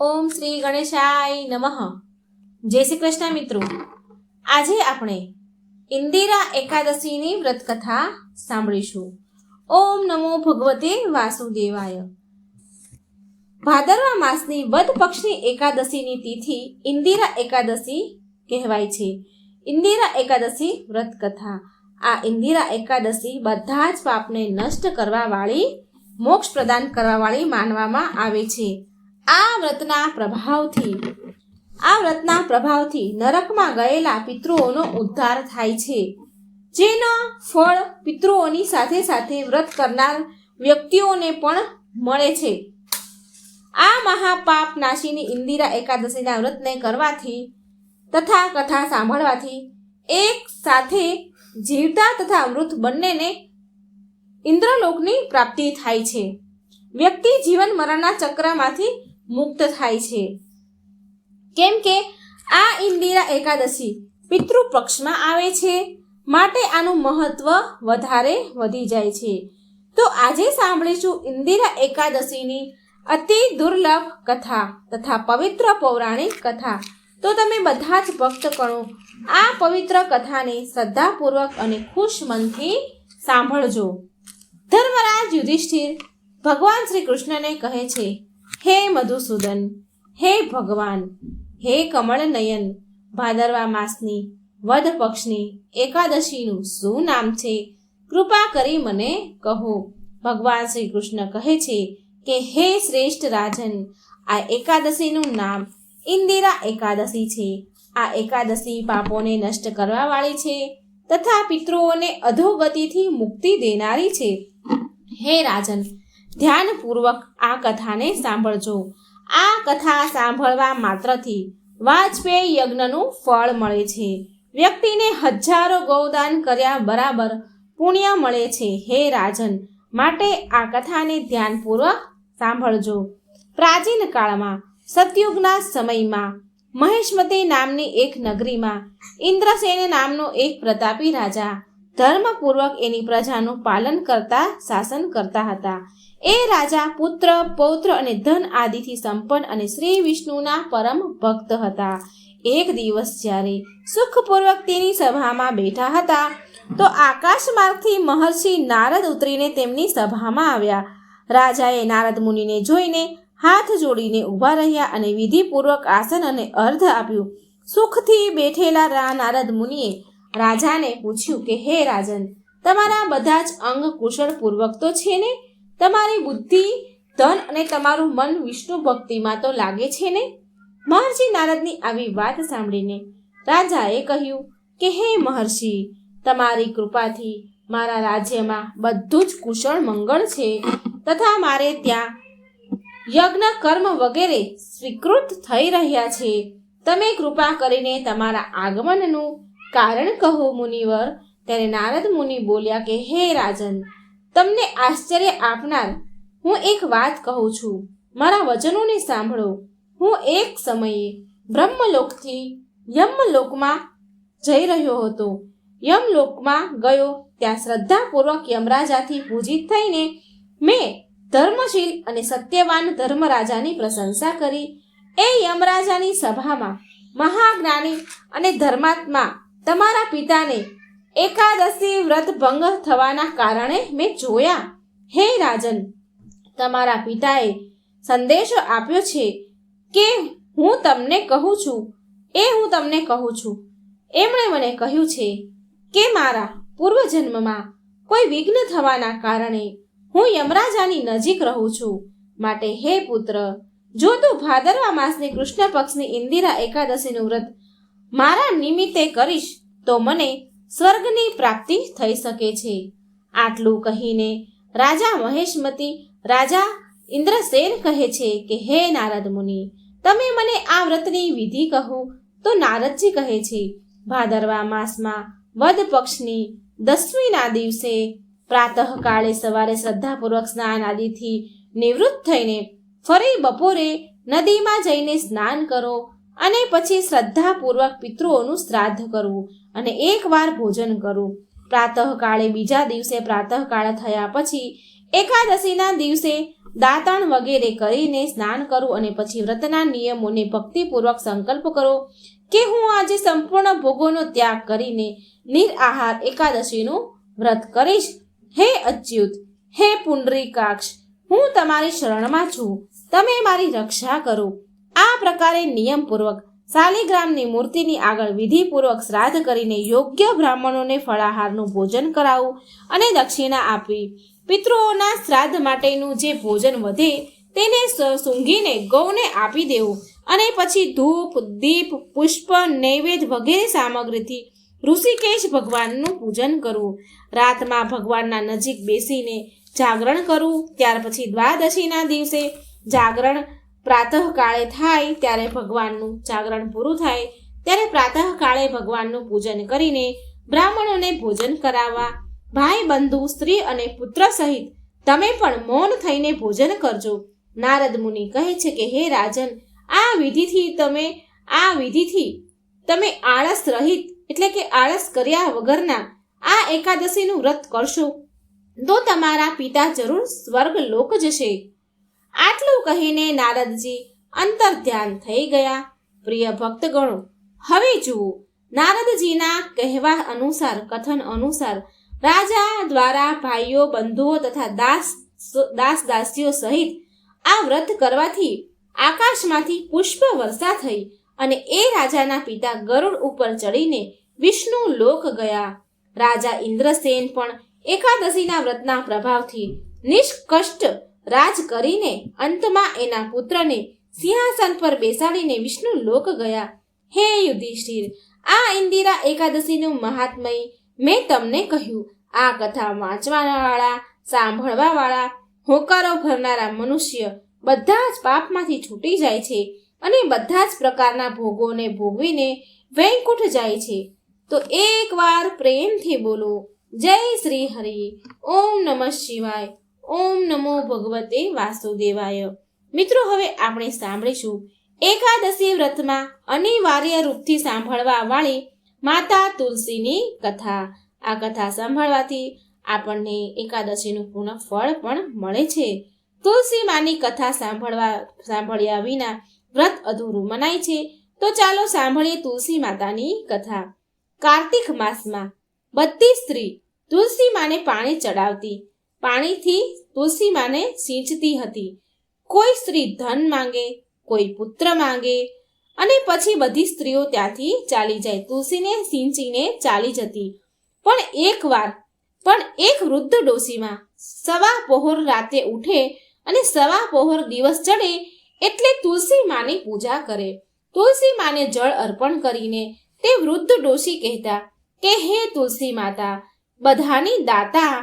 ઓમ શ્રી ગણેશાય નમઃ. જય શ્રી કૃષ્ણ મિત્રો. આજે આપણે ઇન્દિરા એકાદશીની વ્રતકથા સાંભળીશું. ઓમ નમો ભગવતે વાસુદેવાય. ભાદરવા માસની વદ પક્ષની એકાદશીની તિથિ ઇન્દિરા એકાદશી કહેવાય છે. ઇન્દિરા એકાદશી વ્રતકથા. આ ઇન્દિરા એકાદશી બધા જ પાપને નષ્ટ કરવાવાળી, મોક્ષ પ્રદાન કરવાવાળી માનવામાં આવે છે. આ વ્રતના પ્રભાવથી, આ વ્રતના પ્રભાવથી નરકમાં ગયેલા પિતૃઓનો ઉદ્ધાર થાય છે. જેના ફળ પિતૃઓની સાથે સાથે વ્રત કરનાર વ્યક્તિઓને પણ મળે છે. આ મહાપાપ નાશીની ઇન્દિરા એકાદશીના વ્રતને કરવાથી તથા કથા સાંભળવાથી એક સાથે જીવતા તથા મૃત બંનેને ઇન્દ્રલોકની પ્રાપ્તિ થાય છે. વ્યક્તિ જીવન મરણના ચક્રમાંથી મુક્ત થાય છે. કેમ કે આ ઇન્દિરા એકાદશી પિતૃ પક્ષમાં આવે છે, માટે આનું મહત્વ વધારે વધી જાય છે. તો આજે સાંભળીશું ઇન્દિરા એકાદશીની અતિ દુર્લભ કથા તથા પવિત્ર પૌરાણિક કથા. તો તમે બધા જ ભક્તગણો આ પવિત્ર કથાને શ્રદ્ધાપૂર્વક અને ખુશ મનથી સાંભળજો. ધર્મરાજ યુધિષ્ઠિર ભગવાન શ્રી કૃષ્ણને કહે છે હે મધુસૂદન, હે ભગવાન, હે કમળ નયન ભાદરવા માસની, વદ પક્ષની, એકાદશીનું શું નામ છે? કૃપા કરી મને કહો. ભગવાન શ્રી કૃષ્ણ કહે છે કે, હે શ્રેષ્ઠ રાજન, આ એકાદશીનું નામ ઇન્દિરા એકાદશી છે. આ એકાદશી પાપોને નષ્ટ કરવા વાળી છે તથા પિતૃઓને અધોગતિથી મુક્તિ દેનારી છે. હે રાજન ધ્યાનપૂર્વક આ કથાને સાંભળજો. આ કથા સાંભળવા માત્રથી વાજપેયી યજ્ઞનું ફળ મળે છે. વ્યક્તિને હજારો ગૌદાન કર્યા બરાબર પુણ્ય મળે છે. હે રાજન, માટે આ કથાને ધ્યાનપૂર્વક સાંભળજો. પ્રાચીન કાળમાં, સતયુગના સમયમાં, મહેશમતી નામની એક નગરીમાં, ઇન્દ્રસેન નામનો એક પ્રતાપી રાજા ધર્મપૂર્વક એની પ્રજાનું પાલન કરતા, શાસન કરતા હતા. એ રાજા પુત્ર, પૌત્ર અને ધન આદિથી સંપન્ન અને શ્રી વિષ્ણુના પરમ ભક્ત હતા. એક દિવસ જ્યારે સુખપૂર્વક તેની સભામાં બેઠા હતા, તો આકાશ માર્ગથી મહર્ષિ નારદ ઉતરીને તેમની સભામાં આવ્યા. રાજાએ નારદ મુનિને જોઈને હાથ જોડીને ઊભા રહ્યા અને વિધિપૂર્વક આસન અને અર્ધ આપ્યું. સુખથી બેઠેલા રા નારદ મુનિએ રાજાને પૂછ્યું કે, હે રાજન, તમારા બધા જ અંગ કુશળપૂર્વક તો છે ને? તમારી બુદ્ધિ, ધન અને તમારું મન વિષ્ણુ ભક્તિમાં તો લાગે છે ને? મહર્ષિ નારદની આવી વાત સાંભળીને રાજાએ કહ્યું કે, હે મહર્ષિ, તમારી કૃપાથી મારા રાજ્યમાં બધું જ કુશળ મંગળ છે. તથા મારે ત્યાં યજ્ઞ, કર્મ વગેરે સ્વીકૃત થઈ રહ્યા છે. તમે કૃપા કરીને તમારા આગમનનું કારણ કહો, મુનિવર. ત્યારે નારદ મુનિ બોલ્યા કે, હે રાજન તમને આશ્ચર્ય આપનાર. હું એક વાત કહું છું. મારા વચનોને સાંભળો. હું એક સમયે બ્રહ્મલોકથી યમલોકમાં જઈ રહ્યો હતો. યમલોકમાં ગયો. ત્યાં શ્રદ્ધાપૂર્વક યમરાજાથી પૂજિત થઈને મેં ધર્મશીલ અને સત્યવાન ધર્મરાજાની પ્રશંસા કરી. એ યમરાજાની સભામાં મહાજ્ઞાની અને ધર્માત્મા તમારા પિતાને એકાદશી વ્રત ભંગ થવાના કારણે મેં જોયા. હે રાજન, તમારા પિતાએ સંદેશો આપ્યો છે કે હું તમને કહું છું, એ હું તમને કહું છું. એમણે મને કહ્યું છે કે મારા પૂર્વજન્મમાં કોઈ વિઘ્ન થવાના કારણે હું યમરાજાની નજીક રહું છું. માટે હે પુત્ર, જો તું ભાદરવા માસની કૃષ્ણ પક્ષની ઇન્દિરા એકાદશીનું વ્રત મારા નિમિત્તે કરીશ, તો મને સ્વર્ગની પ્રાપ્તિ થઈ શકે છે. આટલું કહીને રાજા મહેશમતી રાજા ઇન્દ્રસેન કહે છે કે, હે નારદ મુનિ, તમે મને આ વ્રતની વિધિ કહો. તો નારદજી કહે છે, ભાદરવા માસમાં વદ પક્ષની દસમીના દિવસે પ્રાતઃકાળે સવારે શ્રદ્ધાપૂર્વક સ્નાન આદિથી નિવૃત્ત થઈને ફરી બપોરે નદીમાં જઈને સ્નાન કરો અને પછી શ્રદ્ધાપૂર્વક પિતૃઓનું શ્રાદ્ધ કરવું. અને એકવાર ભોજન કરવું પ્રાતઃકાળે બીજા દિવસે પ્રાતઃકાળ થયા પછી એકાદશીના દિવસે દાંતણ વગેરે કરીને સ્નાન કરું અને પછી વ્રતના નિયમોને ભક્તિપૂર્વક સંકલ્પ કરો કે હું આજે સંપૂર્ણ ભોગોનો ત્યાગ કરીને નિરાહાર એકાદશીનું વ્રત કરીશ. હે અચ્યુત, હે પુંડરીકાક્ષ, હું તમારી શરણમાં છું. તમે મારી રક્ષા કરો. આ પ્રકારે નિયમપૂર્વક શાલિગ્રામની મૂર્તિની આગળ વિધિપૂર્વક શ્રાદ્ધ કરીને યોગ્ય બ્રાહ્મણોને ફળાહારનું ભોજન કરાવવું અને દક્ષિણા આપવી. પિતૃઓના શ્રાદ્ધ માટેનું જે ભોજન વધે તેને સૂંઘીને ગૌને આપી દેવું અને પછી ધૂપ, દીપ, પુષ્પ, નૈવેદ્ય વગેરે સામગ્રીથી ઋષિકેશ ભગવાનનું પૂજન કરવું. રાતમાં ભગવાનના નજીક બેસીને જાગરણ કરવું, ત્યાર પછી દ્વાદશીના દિવસે જાગરણ પ્રાતઃકાળે થાય ત્યારે ભગવાનનું જાગરણ પૂરું થાય, ત્યારે પ્રાતઃકાળે ભગવાનનું પૂજન કરીને બ્રાહ્મણોને ભોજન કરાવવા, ભાઈ, બંધુ, સ્ત્રી અને પુત્ર સહિત તમે પણ મૌન થઈને ભોજન કરજો. નારદ મુનિ કહે છે કે, હે રાજન, આ વિધિથી તમે, આ વિધિથી તમે આળસ રહિત, એટલે કે આળસ કર્યા વગરના આ એકાદશીનું વ્રત કરશો. તો તમારા પિતા જરૂર સ્વર્ગ લોક જશે. આટલું કહીને નારદજી અંતર ધ્યાન થઈ ગયા. પ્રિય ભક્તગણો, હવે જુઓ, નારદજીના કહેવા અનુસાર, કથન અનુસાર રાજા દ્વારા ભાઈઓ, બંધુઓ તથા દાસ દાસ દાસીઓ સહિત આ વ્રત કરવાથી આકાશમાંથી પુષ્પ વર્ષા થઈ અને એ રાજાના પિતા ગરુડ ઉપર ચડીને વિષ્ણુ લોક ગયા. રાજા ઇન્દ્રસેન પણ એકાદશીના વ્રતના પ્રભાવથી નિષ્કષ્ટ રાજ કરીને અંતમાં એના પુત્રને સિંહાસન પર બેસાડીને વિષ્ણુ લોક ગયા. હે યુધિષ્ઠિર, આ ઇન્દિરા એકાદશીનું મહાત્મય મેં તમને કહ્યું. આ કથા વાંચવાવાળા, સાંભળવાવાળા, હોકારો ભરનારા મનુષ્ય બધા જ પાપમાંથી છૂટી જાય છે અને બધા જ પ્રકારના ભોગોને ભોગવીને વૈકુંઠ જાય છે. તો એકવાર પ્રેમથી બોલો, જય શ્રી હરિ, ઓમ નમઃ શિવાય. ઓમ નમો ભગવતે વાસુદેવાય. મિત્રો, હવે આપણે સાંભળીશું એકાદશી વ્રતમાં અનિવાર્ય રૂપથી સાંભળવા વાળી માતા તુલસીની કથા. આ કથા સાંભળવાથી આપણને એકાદશીનું પૂર્ણ ફળ પણ મળે છે. તુલસી માની કથા સાંભળવા, સાંભળ્યા વિના વ્રત અધૂરું મનાય છે. તો ચાલો સાંભળીએ તુલસી માતાની કથા. કાર્તિક માસમાં બધી સ્ત્રી તુલસી માને પાણી ચડાવતી. પાણીથી તુલસી માને સિંચતી હતી. કોઈ સ્ત્રી ધન માંગે, કોઈ પુત્ર માંગે અને પછી બધી સ્ત્રીઓ ત્યાંથી ચાલી જાય. તુલસીને સિંચીને ચાલી જતી. પણ એકવાર પણ એક વૃદ્ધ ડોસીમાં સવા પહોર રાતે ઉઠે અને સવા પહોર દિવસ ચડે એટલે તુલસી માની પૂજા કરે. તુલસી માને જળ અર્પણ કરીને તે વૃદ્ધ ડોસી કહેતા કે, હે તુલસી માતા બધાની દાતા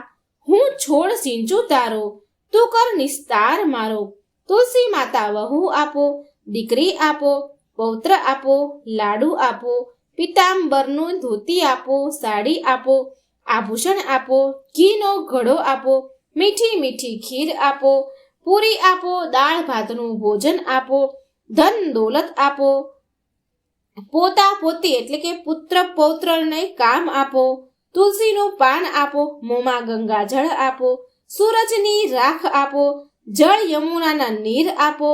હું છોડ સિંચું તારો, તું કર નિસ્તાર મારો. તુલસી માતા વહુ આપો, દીકરી આપો, પૌત્ર આપો, લાડુ આપો, પિતાંબરનું ધોતી આપો, સાડી આપો, આભૂષણ આપો, ઘીનો ઘડો આપો, મીઠી મીઠી ખીર આપો, પૂરી આપો, દાળ ભાતનું ભોજન આપો, ધન દોલત આપો. પોતા પોતી એટલે કે પુત્ર પૌત્રને કામ આપો. તુલસીનું પાન આપો, મોંમાં ગંગાજળ આપો, સૂરજની રાખ આપો, જળ યમુનાના નીર આપો,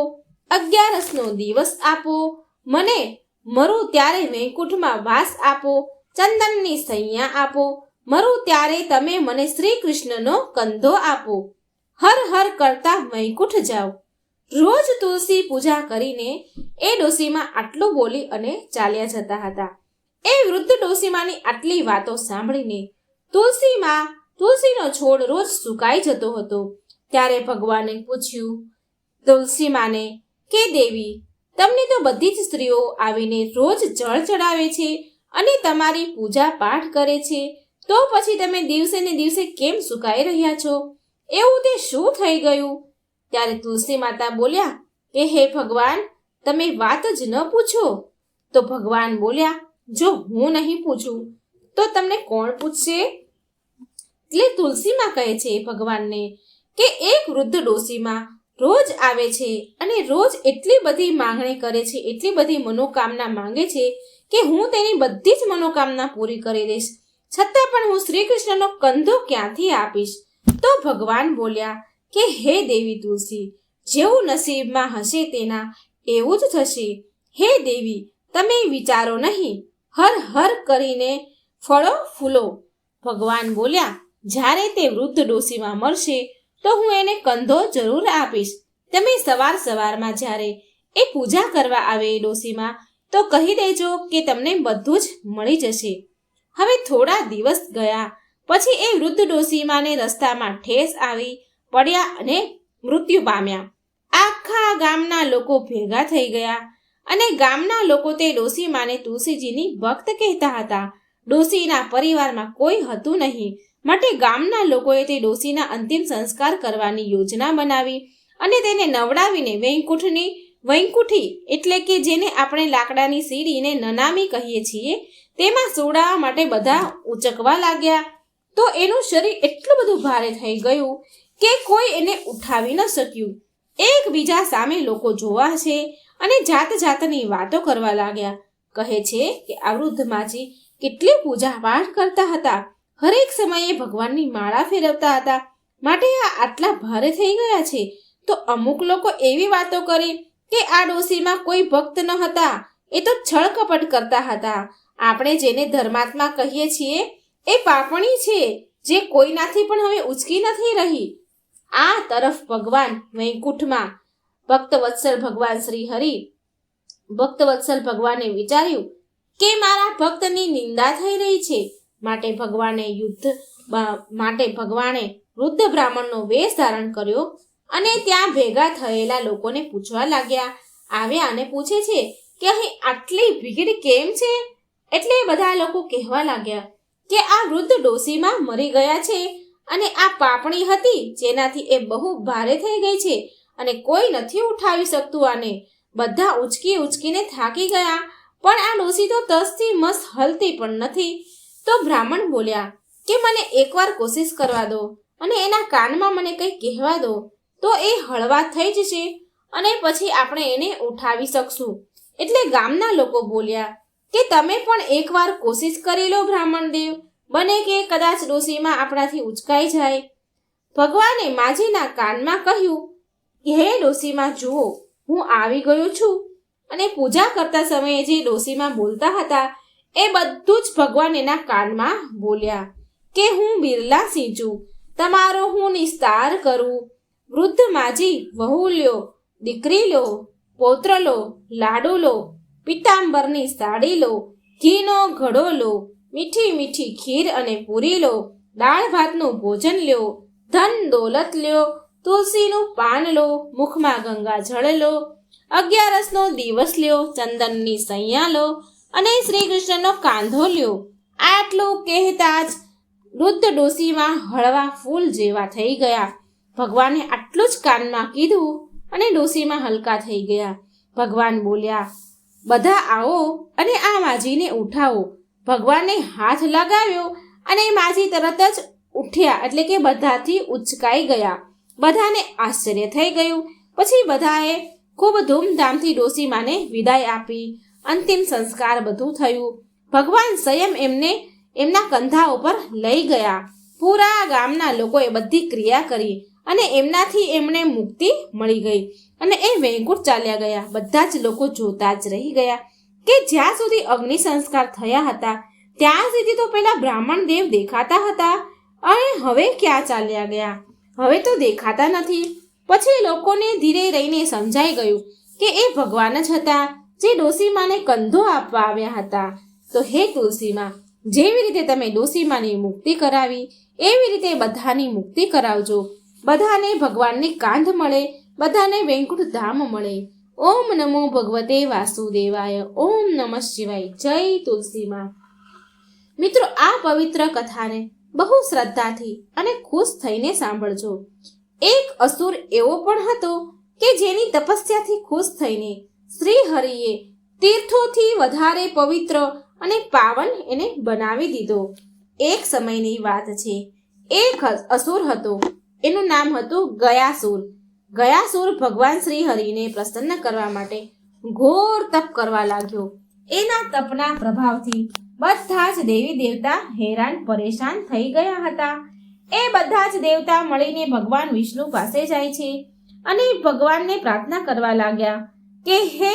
અગિયારસનો દિવસ આપો, મને મરું ત્યારે વૈકુંઠમાં વાસ આપો, ચંદનની સૈયા આપો, મરું ત્યારે તમે મને શ્રી કૃષ્ણનો કંધો આપો. હર હર કરતા વૈકુંઠ જાઓ. રોજ તુલસી પૂજા કરીને એ ડોસીમાં આટલું બોલી અને ચાલ્યા જતા હતા. એ વૃદ્ધ ડોસીમાની આટલી વાતો સાંભળીને તુલસીમાં તુલસીનો છોડ રોજ સુકાઈ જતો હતો. ત્યારે ભગવાને પૂછ્યું, તુલસીમાને, કે દેવી, તમને તો બધી જ સ્ત્રીઓ આવીને રોજ જળ ચડાવે છે અને તમારી પૂજા પાઠ કરે છે, તો પછી તમે દિવસે ને દિવસે કેમ સુકાઈ રહ્યા છો? એવું તે શું થઈ ગયું? ત્યારે તુલસી માતા બોલ્યા, કે હે ભગવાન, તમે વાત જ ન પૂછો. તો ભગવાન બોલ્યા જો હું નહીં પૂછું, તો તમને કોણ પૂછશે? એટલે તુલસીમાં કહે છે ભગવાનને કે એક વૃદ્ધ ડોસીમાં રોજ આવે છે અને રોજ એટલી બધી માંગણી કરે છે, એટલી બધી મનોકામના માંગે છે કે હું તેની બધી જ મનોકામના પૂરી કરી દઈશ. છતાં પણ હું શ્રી કૃષ્ણનો કંધો ક્યાંથી આપીશ? તો ભગવાન બોલ્યા કે, હે દેવી તુલસી, જેવું નસીબમાં હશે તેના, એવું જ થશે. હે દેવી, તમે વિચારો નહીં. હર હર કરીને ફળો ફૂલો. ભગવાન બોલ્યા, જ્યારે તે વૃદ્ધ ડોશીમાં મળશે, તો હું એને કંધો જરૂર આપીશ. તમે સવાર સવારમાં જ્યારે એ પૂજા કરવા આવે એ ડોશીમાં, તો કહી દેજો કે તમને બધું જ મળી જશે. હવે થોડા દિવસ ગયા, પછી એ વૃદ્ધ ડોશીમાને રસ્તામાં ઠેસ આવી પડ્યા અને મૃત્યુ પામ્યા. આખા ગામના લોકો ભેગા થઈ ગયા. અને ગામના લોકો તે ડોશીમાને તુલસીજીની ભક્ત કહેતા હતા. ડોશીના પરિવારમાં કોઈ હતું નહીં. માટે ગામના લોકોએ તે ડોશીના અંતિમ સંસ્કાર કરવાની યોજના બનાવી અને તેને નવડાવીને વૈકુંઠની, વૈકુંઠી એટલે કે જેને આપણે લાકડાની સીડીને નનામી કહીએ છીએ, તેમાં સોડાવા માટે બધા ઉચકવા લાગ્યા. તો એનું શરીર એટલું બધું ભારે થઈ ગયું કે કોઈ એને ઉઠાવી ન શક્યું. એકબીજા સામે લોકો જોવા છે અને જાત જાતની વાતો કરવા લાગ્યા. કહે છે કે આ વૃદ્ધ માજી કેટલી પૂજા પાઠ કરતા હતા. હરેક સમયે ભગવાનની માળા ફેરવતા હતા. માટે આ આટલા ભારે થઈ ગયા છે. તો અમુક લોકો એવી વાતો કરી કે આ ડોશીમાં કોઈ ભક્ત ન હતા. એ તો છળ કપટ કરતા હતા. આપણે જેને ધર્માત્મા કહીએ છીએ, એ પાપણી છે, જે કોઈનાથી પણ હવે ઉચકી નથી રહી. આ તરફ ભગવાન વૈકુંઠમાં ભક્તવત્સલ ભગવાન શ્રી હરિ ભક્તવત્સલ ભગવાને વિચાર્યું કે મારા ભક્તની નિંદા થઈ રહી છે. માટે ભગવાને યુદ્ધ માટે ભગવાને વૃદ્ધ બ્રાહ્મણનો વેશ ધારણ કર્યો અને ત્યાં ભેગા થયેલા લોકોને પૂછવા લાગ્યા. આવ્યા અને પૂછે છે કે અહીં આટલી ભીડ કેમ છે? એટલે બધા લોકો કહેવા લાગ્યા કે આ વૃદ્ધ ડોસીમાં મરી ગયા છે અને આ પાપણી હતી જેનાથી એ બહુ ભારે થઈ ગઈ છે. અને કોઈ નથી ઉઠાવી શકતું આને. બધા ઉચકી ઉચકીને થાકી ગયા, પણ આ ડોસી તો તસથી મસ હલતી પણ નથી. તો બ્રાહ્મણ બોલ્યા, કે મને એકવાર કોશિશ કરવા દો અને એના કાનમાં મને કંઈ કહેવા દો, તો એ હળવા થઈ જશે અને પછી આપણે એને ઉઠાવી શકશું. એટલે ગામના લોકો બોલ્યા, કે તમે પણ એકવાર કોશિશ કરી લો બ્રાહ્મણ દેવ, બને કે કદાચ ડોસીમાં આપણાથી ઉચકાઈ જાય. ભગવાને માજીના કાનમાં કહ્યું હે ડોશીમાં જુઓ, હું આવી ગયો છું. અને પૂજા કરતા સમયે જે ડોશીમાં બોલતા હતા, એ બધું જ ભગવાન એના કાનમાં બોલ્યા કે હું બિરલા સિંચું, તમારો હું નિસ્તાર કરું. વૃદ્ધ માજી વહુ લ્યો, દીકરી લો, પૌત્ર લો, લાડુ લો, પિતાંબરની સાડી લો, ઘીનો ઘડો લો, મીઠી મીઠી ખીર અને પૂરી લો, દાળ ભાતનું ભોજન લ્યો, ધન દોલત લ્યો તુલસીનું પાન લો, મુખમાં ગંગા જળ લો. અગિયારસનો દિવસ લ્યો, ચંદનની સૈયા લો અને શ્રી કૃષ્ણનો કાંધો લ્યો. આટલું કહેતા જ વૃદ્ધ ડોસીમાં હળવા ફૂલ જેવા થઈ ગયા. ભગવાને આટલું જ કાનમાં કીધું અને ડોસીમાં હલકા થઈ ગયા. ભગવાન બોલ્યા, બધા આવો અને આ માજીને ઉઠાવો. ભગવાને હાથ લગાવ્યો અને માજી તરત જ ઉઠ્યા એટલે કે બધાથી ઉચકાઈ ગયા. બધાને આશ્ચર્ય થઈ ગયું. પછી બધાએ ખૂબ ધૂમધામથી ડોશીમાને વિદાય આપી. અંતિમ સંસ્કાર બધું થયું. ભગવાન સ્વયં એમને એમના કંધા ઉપર લઈ ગયા. પૂરા ગામના લોકોએ બધી ક્રિયા કરી અને એમનાથી એમને મુક્તિ મળી ગઈ અને એ વૈકુંઠ ચાલ્યા ગયા. બધા જ લોકો જોતા જ રહી ગયા કે જ્યાં સુધી અગ્નિ સંસ્કાર થયા હતા, ત્યાં સુધી તો પેલા બ્રાહ્મણ દેવ દેખાતા હતા. અને હવે ક્યાં ચાલ્યા ગયા? હવે તો દેખાતા નથી. પછી લોકોને ધીરે રહીને સમજાઈ ગયું કે એ ભગવાન જ હતા, જે ડોસીમાને કંધો આપવા આવ્યા હતા. તો હે તુલસીમાં, જેવી રીતે તમે ડોસીમાની મુક્તિ કરાવી, એવી રીતે બધાની મુક્તિ કરાવજો. બધાને ભગવાનની કાંધ મળે, બધાને વેંકુટ ધામ મળે. ઓમ નમો ભગવતે વાસુદેવાય, ઓમ નમઃ શિવાય. જય તુલસીમાં. મિત્રો, આ પવિત્ર કથાને બહુ શ્રદ્ધાથી અને ખુશ થઈને સાંભળજો. એક અસુર એવો પણ હતો કે જેની તપસ્યાથી ખુશ થઈને શ્રી હરિએ તીર્થોથી વધારે પવિત્ર અને પાવન એને બનાવી દીધો. એક સમયની વાત છે. એક અસુર હતો. એનું નામ હતું ગયાસુર. ગયાસુર ભગવાન શ્રી હરિને પ્રસન્ન કરવા માટે ઘોર તપ કરવા લાગ્યો. એના તપના પ્રભાવથી બધા જ દેવી દેવતા હેરાન પરેશાન થઈ ગયા હતા. એ બધા જ દેવતા મળીને ભગવાન વિષ્ણુ પાસે જાય છે અને ભગવાનને પ્રાર્થના કરવા લાગ્યા કે હે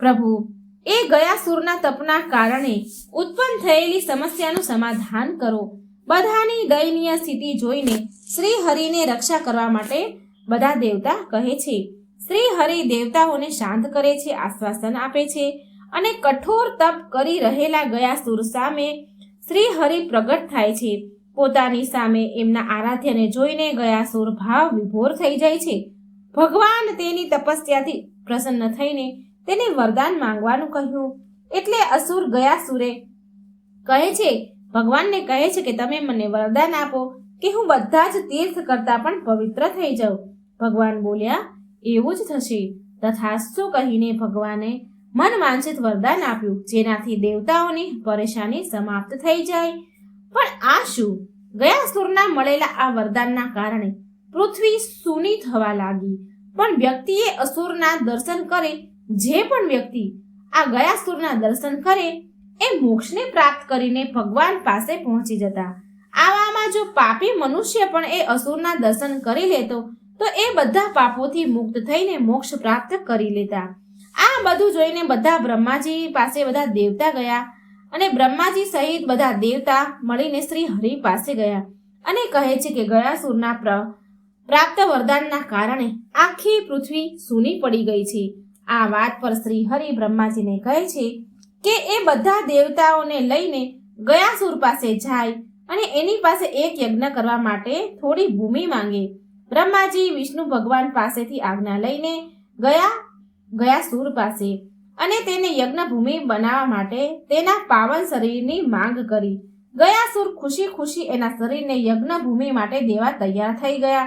પ્રભુ, એ ગયા સુરના તપના કારણે ઉત્પન્ન થયેલી સમસ્યાનું સમાધાન કરો. બધાની દયનીય સ્થિતિ જોઈને શ્રી હરિને રક્ષા કરવા માટે બધા દેવતા કહે છે. શ્રી હરિ દેવતાઓને શાંત કરે છે, આશ્વાસન આપે છે અને કઠોર તપ કરી રહેલા ગયા સુર સામે શ્રી હરિ પ્રગટ થાય છે. પોતાની સામે એમના આરાધ્યને જોઈને ગયા સુર ભાવ વિભોર થઈ જાય છે. ભગવાન તેની તપસ્યાથી પ્રસન્ન થઈને તેને વરદાન માંગવાનું કહ્યું. એટલે અસુર ગયા સુરે કહે છે, ભગવાનને કહે છે કે તમે મને વરદાન આપો કે હું બધા જ તીર્થ કરતા પણ પવિત્ર થઈ જાઉં. ભગવાન બોલ્યા, એવું જ થશે. તથાસ્તુ કહીને ભગવાને મન વાંછિત વરદાન આપ્યું. જેનાથી દેવતાઓની પરેશાની સમાપ્ત થઈ જાય. પણ આ શું? ગયા સુરના મળેલા આ વરદાનના કારણે પૃથ્વી સૂની થવા લાગી. પણ વ્યક્તિએ અસુરના દર્શન કરે, જે પણ વ્યક્તિ આ ગયા સુરના દર્શન કરે, એ મોક્ષને પ્રાપ્ત કરીને ભગવાન પાસે પહોંચી જતા. આવામાં જો પાપી મનુષ્ય પણ એ અસુરના દર્શન કરી લેતો, તો એ બધા પાપોથી મુક્ત થઈને મોક્ષ પ્રાપ્ત કરી લેતા. આ બધું જોઈને બધા બ્રહ્માજી પાસે બધા દેવતા ગયા અને બ્રહ્માજી સહિત બધા દેવતા મળીને શ્રી હરિ પાસે ગયા અને કહે છે કે ગયા સુરના પ્ર, પ્રાપ્ત વરદાનના કારણે આખી પૃથ્વી સૂની પડી ગઈ છે. આ વાત પર શ્રી હરિ બ્રહ્માજીને કહે છે કે એ બધા દેવતાઓને લઈને ગયાસુર પાસે જાય અને એની પાસે એક યજ્ઞ કરવા માટે થોડી ભૂમિ માંગે. બ્રહ્માજી વિષ્ણુ ભગવાન પાસેથી આજ્ઞા લઈને ગયા ગયાસુર પાસે અને તેને યજ્ઞભૂમિ બનાવવા માટે તેના પાવન શરીરની માંગ કરી. ગયા સુર ખુશી ખુશી એના શરીરને યજ્ઞભૂમિ માટે દેવા તૈયાર થઈ ગયા.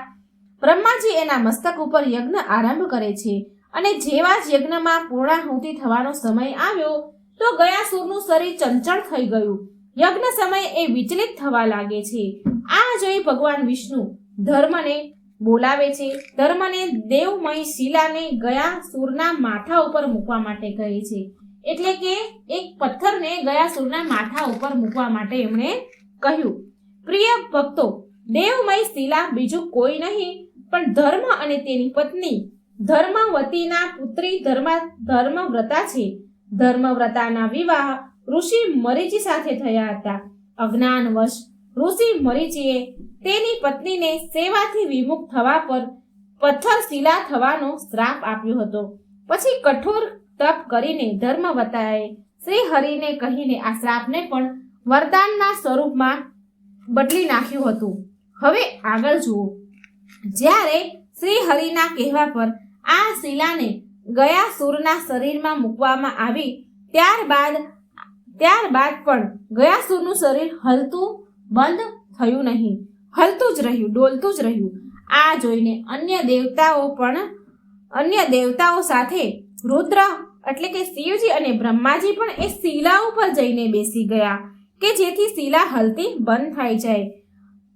બ્રહ્માજી એના મસ્તક ઉપર યજ્ઞ આરંભ કરે છે અને જેવા જ યજ્ઞમાં પૂર્ણાહુતિ થવાનો સમય આવ્યો, તો ગયા સુરનું શરીર ચંચળ થઈ ગયું. યજ્ઞ સમયે એ વિચલિત થવા લાગે છે. આ જોઈ ભગવાન વિષ્ણુ ધર્મને બોલાવે છે. ધર્મને દેવમય શિલાને ગયા સુરના માથા ઉપર મૂકવા માટે કહે છે. એટલે કે એક પથ્થરને ગયા સુરના માથા ઉપર મૂકવા માટે એમણે કહ્યું. પ્રિય ભક્તો, દેવમય શિલા બીજું કોઈ નહીં, પણ ધર્મ અને તેની પત્ની, ધર્મવતીના પુત્રી ધર્મ, ધર્મવ્રતા છે. ધર્મવ્રતાના વિવાહ ઋષિ મરીચી સાથે થયા હતા. અજ્ઞાનવશ ઋષિ મરીચીએ તેની પત્નીને સેવાથી વિમુખ થવા પર પથ્થર શિલા થવાનો શ્રાપ આપ્યો હતો. પછી કઠોર તપ કરીને ધર્મવતાએ શ્રી હરિને કહીને આ શ્રાપને પણ વરદાનના સ્વરૂપમાં બદલી નાખ્યું હતું. હવે આગળ જુઓ. જ્યારે શ્રી હરિના કહેવા પર આ શિલાને ગયા સુરના શરીરમાં મૂકવામાં આવી, ત્યારબાદ ત્યારબાદ પણ ગયા સુરનું શરીર હલતું બંધ થયું નહીં. હલતું જ રહ્યું, ડોલતું જ રહ્યું. આ જોઈને અન્ય દેવતાઓ પણ, અન્ય દેવતાઓ સાથે રુદ્ર એટલે કે શિવજી અને બ્રહ્માજી પણ એ શિલા ઉપર જઈને બેસી ગયા, કે જેથી શિલા હલતી બંધ થઈ જાય.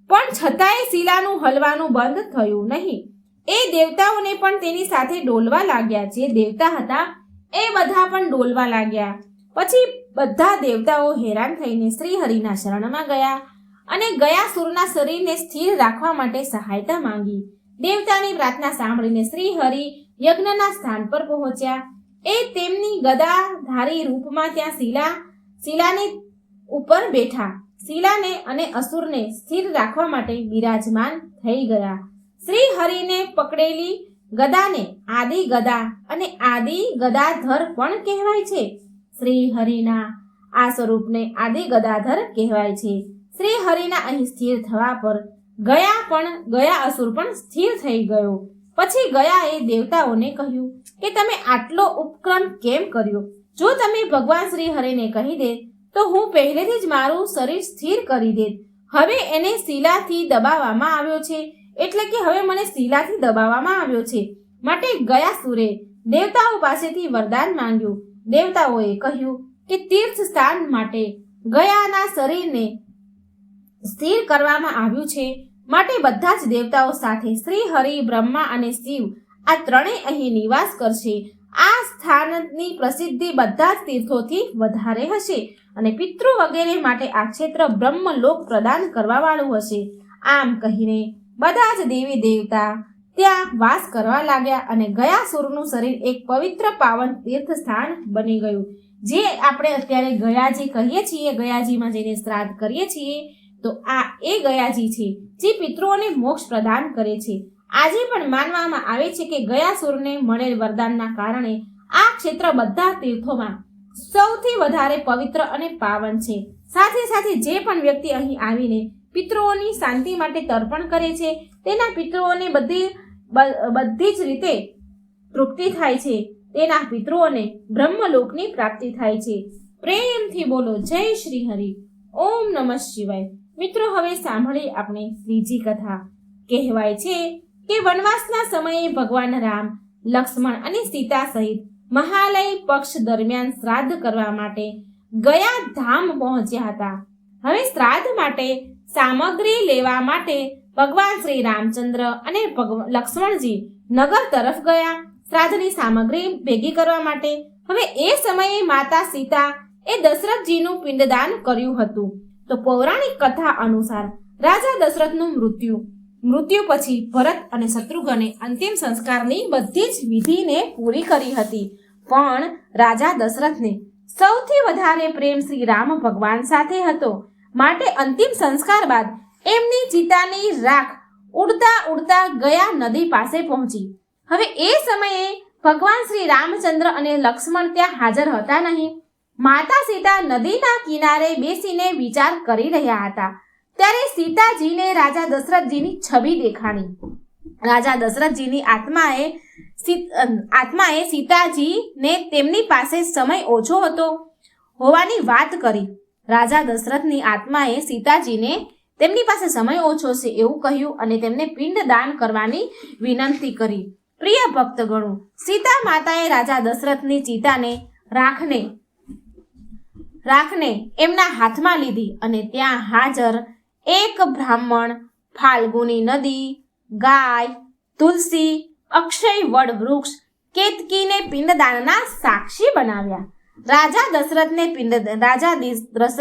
પણ છતાંય શિલાનું હલવાનું બંધ થયું નહીં. એ દેવતાઓને પણ તેની સાથે ડોલવા લાગ્યા. જે દેવતા હતા, એ બધા પણ ડોલવા લાગ્યા. પછી બધા દેવતાઓ હેરાન થઈને શ્રી હરિના શરણમાં ગયા. અને ગયા સુરના શરીરને સ્થિર રાખવા માટે સહાયતા માંગી. દેવતાની પ્રાર્થના સાંભળીને શ્રી હરિ યજ્ઞના સ્થાન પર પહોંચ્યા. એ તેમની ગદાધારી રૂપમાં ત્યાં શિલા, શિલાની ઉપર બેઠા. શિલાને અને અસુરને સ્થિર રાખવા માટે બિરાજમાન થઈ ગયા. શ્રી હરિને પકડેલી ગદાને આદિ ગદા અને આદિ ગદાધર પણ કહેવાય છે. શ્રી હરિના આ સ્વરૂપને આદિ ગદાધર કહેવાય છે. શ્રી હરિના અહીં સ્થિર થવા પર ગયા પણ ગયા અસુર પણ સ્થિર થઈ ગયો. પછી ગયા એ દેવતાઓને કહ્યું કે તમે આટલો ઉપક્રમ કેમ કર્યો? જો તમે ભગવાન શ્રી હરિને કહી દે, તો હું પહેલેથી જ મારું શરીર સ્થિર કરી દેત. હવે એને શિલાથી દબાવવામાં આવ્યો છે, એટલે કે હવે મને શિલાથી દબાવવામાં આવ્યો છે. માટે ગયા સુરે દેવતાઓ પાસેથી વરદાન માંગ્યું. દેવતાઓએ કહ્યું કે તીર્થ સ્થાન માટે ગયાના શરીરને સ્થિર કરવામાં આવ્યું છે. માટે બધા જ દેવતાઓ સાથે શ્રી હરિ, બ્રહ્મા અને શિવ આ ત્રણેય અહીં નિવાસ કરશે. આ સ્થાનની પ્રસિદ્ધિ બધા જ તીર્થોથી વધારે હશે અને પિતૃ વગેરે માટે આ ક્ષેત્ર બ્રહ્મલોક પ્રદાન કરવાવાળું હશે. આમ કહીને બધા જ દેવી દેવતા ત્યાં વાસ કરવા લાગ્યા અને ગયા સુરનું શરીર એક પવિત્ર પાવન તીર્થ સ્થાન બની ગયું. જે આપણે અત્યારે ગયાજી કહીએ છીએ, ગયાજીમાં જઈને શ્રાદ્ધ કરીએ છીએ તો આ એ ગયાજી છે જે પિતૃઓને મોક્ષ પ્રદાન કરે છે. આજે પણ માનવામાં આવે છે કે ગયાસુરને મળેલ વરદાનના કારણે આ ક્ષેત્ર બધા તીર્થોમાં સૌથી વધારે પવિત્ર અને પાવન છે. સાથે સાથે જે પણ વ્યક્તિ અહીં આવીને પિતૃઓની શાંતિ માટે તર્પણ કરે છે, તેના પિતૃઓને બધી બધી જ રીતે તૃપ્તિ થાય છે. તેના પિતૃઓને બ્રહ્મલોકની પ્રાપ્તિ થાય છે. પ્રેમથી બોલો, જય શ્રી હરિ. ઓમ નમઃ શિવાય. મિત્રો, હવે સાંભળી આપણે ત્રીજી કથા. કહેવાય છે કે વનવાસના સમયે ભગવાન રામ, લક્ષ્મણ અને સીતા સહિત મહાલય પક્ષ દરમિયાન શ્રાદ્ધ કરવા માટે ગયા ધામ પહોંચ્યા હતા. હવે શ્રાદ્ધ માટે સામગ્રી લેવા માટે ભગવાન શ્રી રામચંદ્ર અને લક્ષ્મણજી નગર તરફ ગયા. શ્રાદ્ધની સામગ્રી ભેગી કરવા માટે હવે એ સમયે માતા સીતા એ દશરથજીનું પિંડદાન કર્યું હતું. તો પૌરાણિક કથા અનુસાર રાજા દશરથનું મૃત્યુ. મૃત્યુ પછી ભરત અને શત્રુઘ્ને અંતિમ સંસ્કારની બધી જ વિધિને પૂરી કરી હતી. પણ રાજા દશરથને સૌથી વધારે પ્રેમ શ્રી રામ ભગવાન સાથે હતો. માટે અંતિમ સંસ્કાર બાદ એમની ચિતાની રાખ ઉડતા ઉડતા ગયા નદી પાસે પહોંચી. હવે એ સમયે ભગવાન શ્રી રામચંદ્ર અને લક્ષ્મણ ત્યાં હાજર હતા નહીં. માતા સીતા નદીના કિનારે બેસીને વિચાર કરી રહ્યા હતા. ત્યારે સીતાજીને રાજા દશરથજીની છબી દેખાણી. રાજા દશરથજીની આત્માએ આત્માએ સીતાજીને તેમની પાસે સમય ઓછો હતો હોવાની વાત કરી. રાજા દશરથની આત્માએ સીતાજીને તેમની પાસે સમય ઓછો છે એવું કહ્યું અને તેમને પિંડદાન કરવાની વિનંતી કરી. પ્રિય ભક્તગણો, સીતા માતાએ રાજા દશરથની ચિતાને રાખને રાખને એમના હાથમાં લીધી અને ત્યાં હાજર એક બ્રાહ્મણ ફાલ્ગુની નદી, ગાય, તુલસી, અક્ષય વડ વૃક્ષ, કેતકીને પિંડદાનના સાક્ષી બનાવ્યા. રાજા દશરથને પિંડ રાજા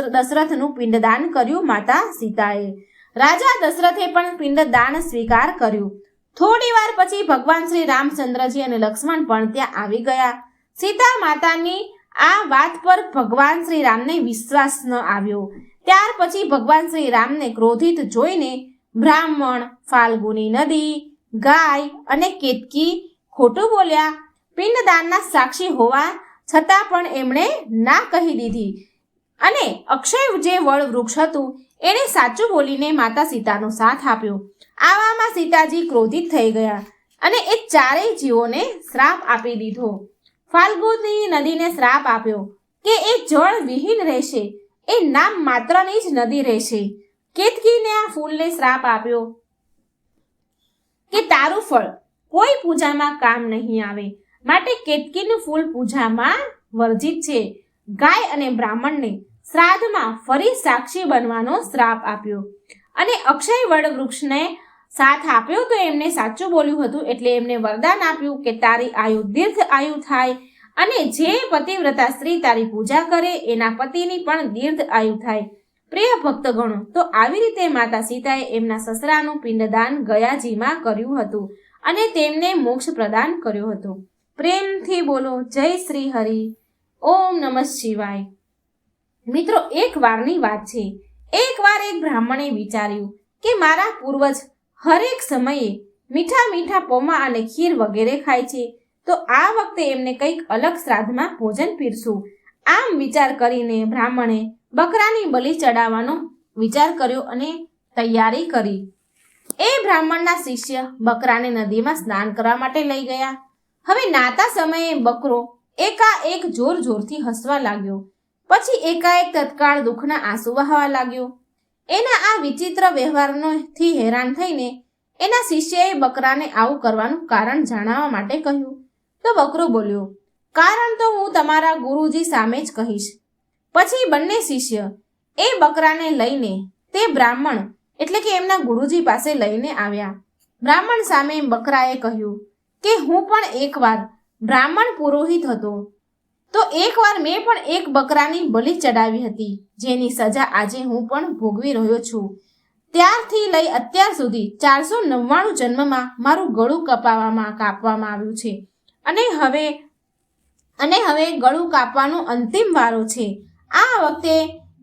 દશરથનું પિંડદાન કર્યું માતા સીતાએ. રાજા દશરથે પણ પિંડદાન સ્વીકાર કર્યું. થોડી વાર પછી ભગવાન શ્રી રામચંદ્રજી અને લક્ષ્મણ પણ ત્યાં આવી ગયા. સીતા માતાની આ વાત પર ભગવાન શ્રી રામને વિશ્વાસ ન આવ્યો. ત્યાર પછી ભગવાન શ્રી રામને ક્રોધિત જોઈને બ્રાહ્મણ, ફાલ્ગુની નદી, ગાય અને કેતકી ખોટું બોલ્યા. પિંડદાનના સાક્ષી હોવા છતાં પણ એમણે ના કહી દીધી. અને અક્ષય જે વડ વૃક્ષ હતું, એણે સાચું બોલીને માતા સીતાનો સાથ આપ્યો. આવામાં સીતાજી ક્રોધિત થઈ ગયા અને એ ચારેય જીવોને શ્રાપ આપી દીધો. ફાલ્ગુની નદીને શ્રાપ આપ્યો કે એ જળ વિહીન રહેશે. એ નામ માત્રની જ નદી રહેશે. કેતકીને આ ફૂલને શ્રાપ આપ્યો કે તારું ફળ કોઈ પૂજામાં કામ નહીં આવે. માટે કેતકીનું ફૂલ પૂજામાં વર્જિત છે. ગાય અને બ્રાહ્મણને શ્રાદ્ધમાં ફરી સાક્ષી બનવાનો શ્રાપ આપ્યો અને અક્ષય વડ વૃક્ષને સાથ આપ્યો તો એમને સાચું બોલ્યું હતું એટલે એમને વરદાન આપ્યું કે તારી આયુ દીર્ઘ આયુ થાય અને જે પતિવ્રતા સ્ત્રી તારી પૂજા કરે, એના પતિની પણ દીર્ઘ આયુ થાય. પ્રિય ભક્તગણો, તો આવી રીતે માતા સીતાએ એમના સસરાનું પિંડદાન ગયાજીમાં કર્યું હતું અને તેમને મોક્ષ પ્રદાન કર્યો હતો. પ્રેમથી બોલો, જય શ્રી હરિ. ઓમ નમઃ શિવાય. મિત્રો, એક વારની વાત છે. એકવાર એક બ્રાહ્મણે વિચાર્યું કે મારા પૂર્વજ હરેક સમયે મીઠા મીઠા પોમા અને ખીર વગેરે ખાય છે, તો આ વખતે એમને કંઈક અલગ શ્રાદ્ધમાં ભોજન પીરશું આમ વિચાર કરીને બ્રાહ્મણે બકરાની બલિ ચડાવવાનો વિચાર કર્યો અને તૈયારી કરી. એ બ્રાહ્મણના શિષ્ય બકરાને નદીમાં સ્નાન કરવા માટે લઈ ગયા. હવે નાતા સમયે બકરો એકાએક જોર જોરથી હસવા લાગ્યો. પછી એકાએક તત્કાળ દુઃખના આંસુ વહાવા લાગ્યો. એના આ વિચિત્ર વ્યવહારથી હેરાન થઈને એના શિષ્યએ બકરાને આવું કરવાનું કારણ જાણવા માટે કહ્યું. તો બકરો બોલ્યો, કારણ તો હું તમારા ગુરુજી સામે જ કહીશ. પછી બંને શિષ્ય એ બકરાને લઈને તે બ્રાહ્મણ એટલે કે એમના ગુરુજી પાસે લઈને આવ્યા. બ્રાહ્મણ સામે બકરાએ કહ્યું કે હું પણ એકવાર બ્રાહ્મણ પુરોહિત હતો. તો એકવાર મેં પણ એક બકરાની બલિ ચડાવી હતી, જેની સજા આજે હું પણ ભોગવી રહ્યો છું. ત્યારથી લઈ અત્યાર સુધી ચારસો નવ્વાણું જન્મમાં મારું ગળું કપાવવામાં કાપવામાં આવ્યું છે. અને હવે અને હવે ગળું કાપવાનો અંતિમ વારો છે. આ વખતે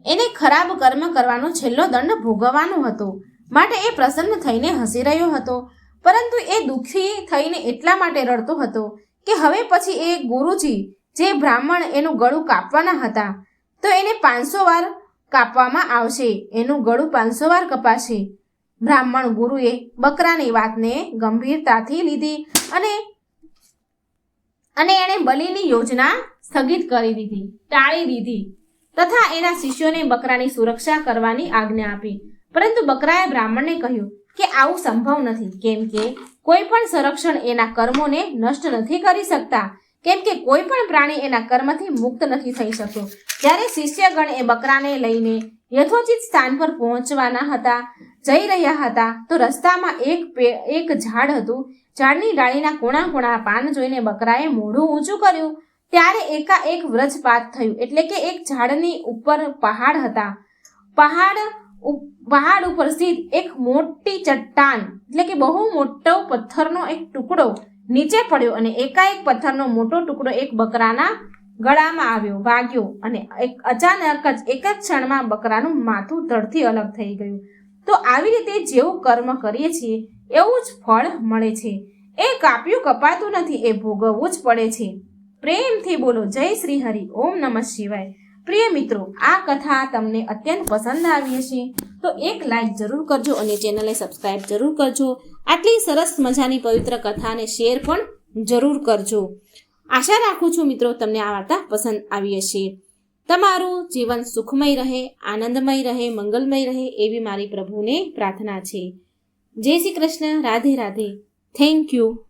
એને ખરાબ કર્મ કરવાનો છેલ્લો દંડ ભોગવવાનો હતો. માટે એ પ્રસન્ન થઈને હસી રહ્યો હતો. પરંતુ એ દુઃખી થઈને એટલા માટે રડતો હતો કે હવે પછી એ ગુરુજી જે બ્રાહ્મણ એનું ગળું કાપવાના હતા, તો એને પાંચસો વાર કાપવામાં આવશે. એનું ગળું પાંચસો વાર કપાશે. બ્રાહ્મણ ગુરુએ બકરાની વાતને ગંભીરતાથી લીધી અને અને એણે બલિની યોજના સ્થગિત કરી દીધી, ટાળી દીધી, તથા એના શિષ્યોને બકરાની સુરક્ષા કરવાની આજ્ઞા આપી. પરંતુ બકરાએ બ્રાહ્મણને કહ્યું કે આવું સંભવ નથી, કેમ કે કોઈ પણ સંરક્ષણ એના કર્મોને નષ્ટ નથી કરી શકતા. કેમ કે કોઈ પણ પ્રાણી એના કર્મથી મુક્ત નથી થઈ શકતો. જ્યારે શિષ્યગણ એ બકરાને લઈને યથોચિત સ્થાન પર પહોંચવાના હતા, જઈ રહ્યા હતા, તો રસ્તામાં એક એક ઝાડ હતું. ઝાડની ડાળીના કોણા કોણા પાન જોઈને બકરાએ મોઢું ઊંચું કર્યું. ત્યારે એકાએક વ્રજપાત થયું, એટલે કે એક ઝાડની ઉપર પહાડ હતા. પહાડ પહાડ ઉપર સ્થિત એક મોટી ચટ્ટાન, એટલે કે બહુ મોટો પથ્થરનો એક ટુકડો નીચે પડ્યો અને એકાએક પથ્થરનો મોટો ટુકડો એક બકરાના ગળામાં આવ્યો, વાગ્યો અને એક અચાનક જ એક જ ક્ષણમાં બકરાનું માથું ધડથી અલગ થઈ ગયું. તો આવી રીતે જેવું કર્મ કરીએ છીએ, એવું જ ફળ મળે છે. એ કાપ્યું કપાતું નથી, એ ભોગવવું જ પડે છે. પ્રેમથી બોલો, જય શ્રી હરિ, ઓમ નમઃ શિવાય. પ્રિય મિત્રો, આ કથા તમને અત્યંત પસંદ આવી હશે, તો એક લાઈક જરૂર કરજો અને ચેનલને સબસ્ક્રાઇબ જરૂર કરજો. આટલી સરસ મજાની પવિત્ર કથાને શેર પણ જરૂર કરજો. આશા રાખું છું મિત્રો, તમને આ વાર્તા પસંદ આવી હશે. તમારું જીવન સુખમય રહે, આનંદમય રહે, મંગલમય રહે એવી મારી પ્રભુને પ્રાર્થના છે. જય શ્રી કૃષ્ણ, રાધે રાધે. Thank you